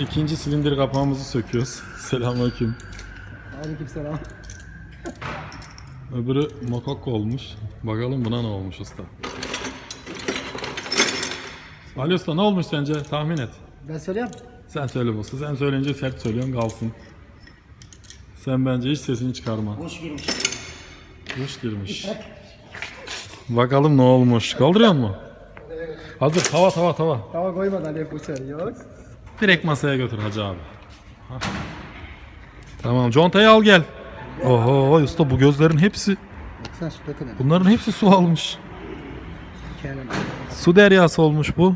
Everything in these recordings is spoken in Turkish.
ikinci silindir kapağımızı söküyoruz. Selamünaleyküm. Aleykümselam. Öbürü mokok olmuş. Bakalım buna ne olmuş usta. Ali usta ne olmuş sence? Tahmin et. Ben söyleyeyim. Sen söyle usta. Sen söyleyince sert söylüyorsun kalsın. Sen bence hiç sesini çıkarma. Boş girmiş. Kuş girmiş. Bakalım ne olmuş. Kaldırıyor mu? Hazır tava tava tava. Tava Ali bu sefer. Yok. Direkt masaya götür hacı abi. Hah. Tamam contayı al gel. Oho usta bu gözlerin hepsi bunların hepsi su almış. Su deryası olmuş bu.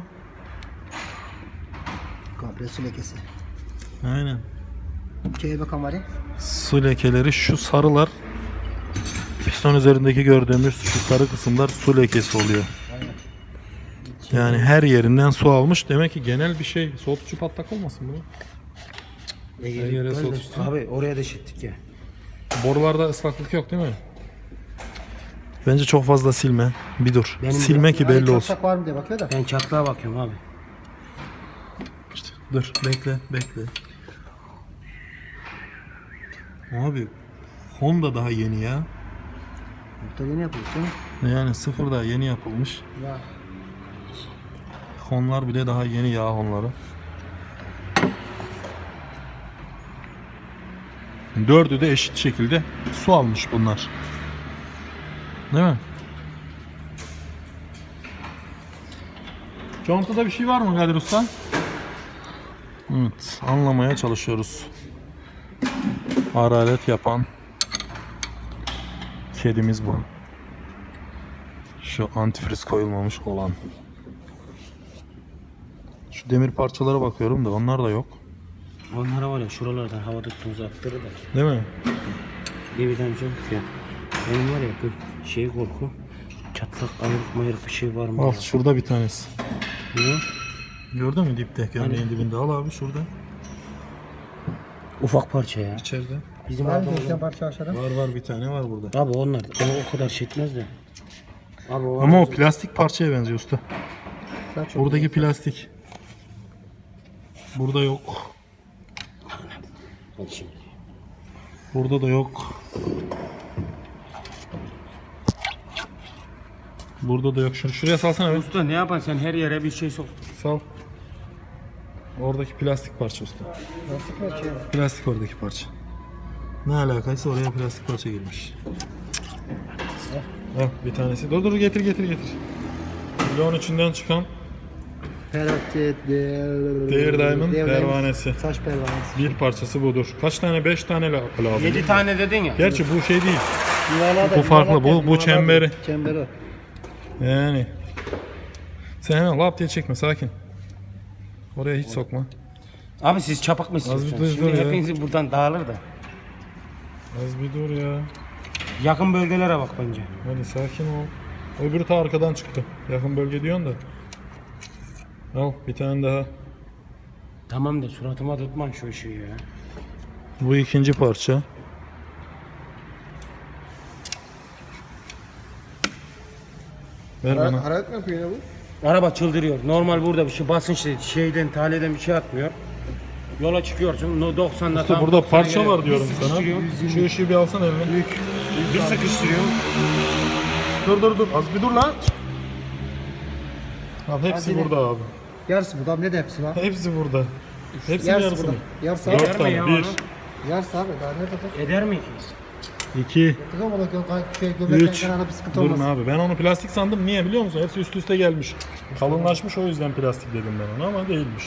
Komple su lekesi. Aynen. Şeye bakalım Ali. Su lekeleri şu sarılar piston üzerindeki gördüğümüz şu sarı kısımlar su lekesi oluyor. Yani her yerinden su almış. Demek ki genel bir şey. Soğutucu patlak olmasın bu? Her yere soğutucu. Abi oraya da şittik ya. Borularda ıslaklık yok değil mi? Bence çok fazla silme. Bir dur. Benim silme ki belli olsun. Çatlak var mı diye bakıyor da. Ben çatlağa bakıyorum abi. İşte, dur bekle bekle. Abi Honda daha yeni ya. Burada yeni yapıyoruz değil mi? Yani sıfır daha yeni yapılmış. Ya. Honlar bile daha yeni yağ honları. Dördü de eşit şekilde su almış bunlar. Değil mi? Contada bir şey var mı Kadir Usta? Evet, anlamaya çalışıyoruz. Hararet yapan kedimiz bu. Şu antifriz koyulmamış olan. Şu demir parçalara bakıyorum da onlar da yok. Onlara var ya şuralardan havada tuz attırır da. Değil mi? Deviden çok ya. Benim var ya bu şey korku. Çatlak ayrık mayırık bir şey var mı? Al ya? şurada bir tanesi. Niye? Gördün mü dipte gömleğin dibinde? Al abi şurada. Ufak parça ya. İçeride. Bizim Var mı parça aşağıda? Var var bir tane var burada. Abi onlar o, o kadar şey etmez de. Abi o Ama o plastik parçaya benziyor usta. Buradaki plastik. Burada yok. Bak şimdi. Burada da yok. Burada da yok. Şunu şuraya salsana be. Usta ne yapan sen her yere bir şey sok. Sal. Oradaki plastik parça usta. Lastik parça. Plastik oradaki parça. Ne alakaysa oraya plastik parça girmiş. Heh, bir tanesi. Dur dur getir getir getir. Bloğun içinden çıkan Perakçe. Değer Diamond pervanesi. Saç pervanesi. Bir parçası budur. Kaç tane? 5 tane la- lazım. 7 tane dedin ya. Gerçi bu şey değil. Yuvarlağı da- Bu farklı, yuvarlak bu- yani, bu çemberi. Çemberi. o. Yani. Sen hemen lap diye çekme sakin. Oraya hiç sokma. Abi siz çapak mı Az bir istiyorsunuz? dur, dur Şimdi ya. hepiniz buradan dağılır da. Az bir dur ya. Yakın bölgelere bak bence. Hadi sakin ol. Öbürü ta arkadan çıktı. Yakın bölge diyorsun da. Al bir tane daha. Tamam da suratıma tutman şu ışığı ya. Bu ikinci parça. Ver bana. Hararet mi yapıyor yine bu? Araba çıldırıyor. Normal burada bir şey basınç şeyden taleden bir şey atmıyor. Yola çıkıyorsun. No 90'da İşte tam burada 90'a parça geliyor. var diyorum sana. sıkıştırıyor. Şu ışığı bir alsana eline. Bir sıkıştırıyor. Dur dur dur. Az bir dur lan. Abi hepsi Hadi. burada abi. Yarısı burada. Ne de hepsi var? Hepsi burada. Hepsi Yarısı yarısı burada. mı? Yarısı abi. Dört Eder mi tane. ya Bir, onu? Yarısı abi. Daha nerede? Eder mi ki? iki, şey göbekten üç. kenarda bir sıkıntı Durun olmaz. abi. Ben onu plastik sandım. Niye biliyor musun? Hepsi üst üste gelmiş. Kalınlaşmış o yüzden plastik dedim ben ona ama değilmiş.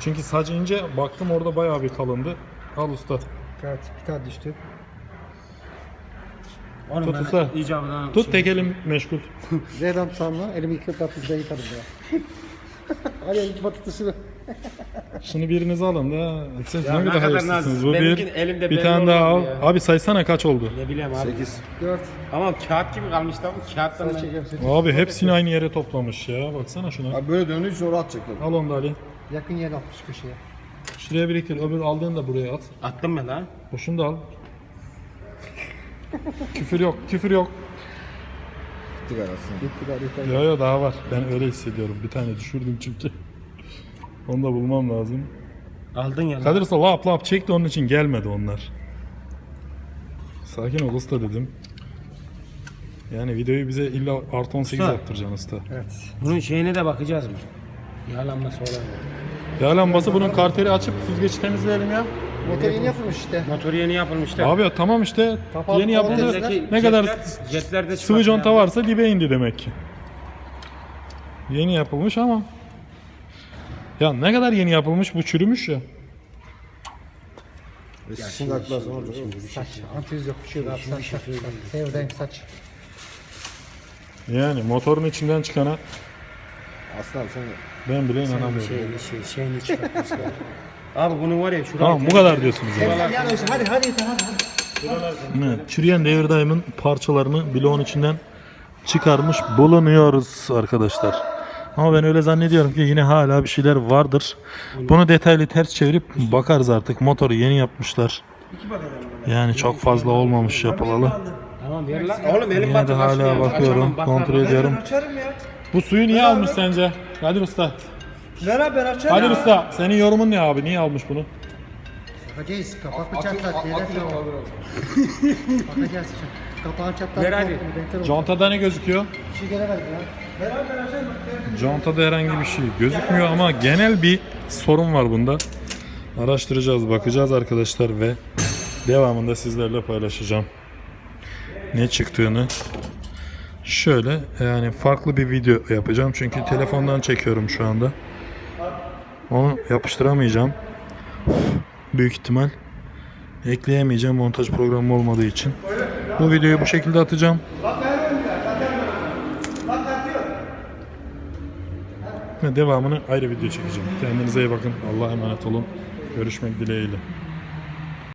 Çünkü saç ince. Baktım orada bayağı bir kalındı. Al usta. Evet bir tane düştü. Oğlum Tut ben usta. icabına Tut şey- tek elim meşgul. Zeydan tutamla elimi yıkıp atıp da yıkadım ya. Hadi elini patlatışını. Şunu biriniz alın da. Siz ne kadar hayırsızsınız. Bu bir. Elimde Bir belli tane daha al. olmadı ya. Abi saysana kaç oldu? Ne bileyim abi. 4. Ama kağıt gibi kalmıştı ama kağıttan ben... çekiyorum seni. Abi hepsini aynı yere toplamış ya. Baksana şuna. Abi böyle döndüğü için atacak tabii. Al onu da Ali. Yakın yer atmış köşeye. Şuraya biriktir. Öbür aldığını da buraya at. Attım ben ha. O şunu da al. küfür yok. Küfür yok. Gittik arasına. Gitti daha yukarı. Yo yo daha var. Ben öyle hissediyorum. Bir tane düşürdüm çünkü. Onu da bulmam lazım. Aldın ya. Kadir Usta lap lap çekti onun için gelmedi onlar. Sakin ol usta dedim. Yani videoyu bize illa artı 18 Usta. yaptıracaksın usta. Evet. Bunun şeyine de bakacağız mı? Yağlanması olan. Yağ lambası bunun karteri açıp süzgeci temizleyelim ya. Motor yeni yapılmış işte. Motor yeni yapılmıştı. Abi ya tamam işte Kapalı yeni kapalı yapıldı. Ne kadar jetler, jetlerde sıvı çıkartma conta varsa dibe indi demek ki. Yeni yapılmış ama ya ne kadar yeni yapılmış bu çürümüş ya. Şimdi aklar sonra olacak. Saç. Antiviz yok bir şey yok abi. Saç. Sevdayım saç. Yani motorun içinden çıkana Aslan sen ben bile inanamıyorum. Şeyini, şey, şeyini çıkartmışlar. Abi bunu var ya şuraya. Tamam bu kadar diyorsunuz yani. Hadi hadi hadi hadi. Evet, çürüyen devir daimın parçalarını bloğun içinden çıkarmış bulunuyoruz arkadaşlar. Ama ben öyle zannediyorum ki yine hala bir şeyler vardır. Bunu detaylı ters çevirip bakarız artık. Motoru yeni yapmışlar. Yani çok fazla olmamış yapılalı. Tamam ver lan. Oğlum elim Yine de batı hala bakıyorum, kontrol ediyorum. Bu suyu niye almış sence? Kadir Usta. Beraber açalım. Kadir Usta senin yorumun ne abi? Niye almış bunu? Bakacağız. Kapak mı çatlak? Neler çatlak? Bakacağız. Kapağın çatlak. Ver hadi. Contada ne gözüküyor? Bir şey gelemedi ya. Contada herhangi bir şey gözükmüyor ama genel bir sorun var bunda. Araştıracağız, bakacağız arkadaşlar ve devamında sizlerle paylaşacağım. Ne çıktığını. Şöyle yani farklı bir video yapacağım çünkü telefondan çekiyorum şu anda. Onu yapıştıramayacağım. Büyük ihtimal ekleyemeyeceğim montaj programı olmadığı için. Bu videoyu bu şekilde atacağım. Ve devamını ayrı video çekeceğim. Kendinize iyi bakın. Allah'a emanet olun. Görüşmek dileğiyle.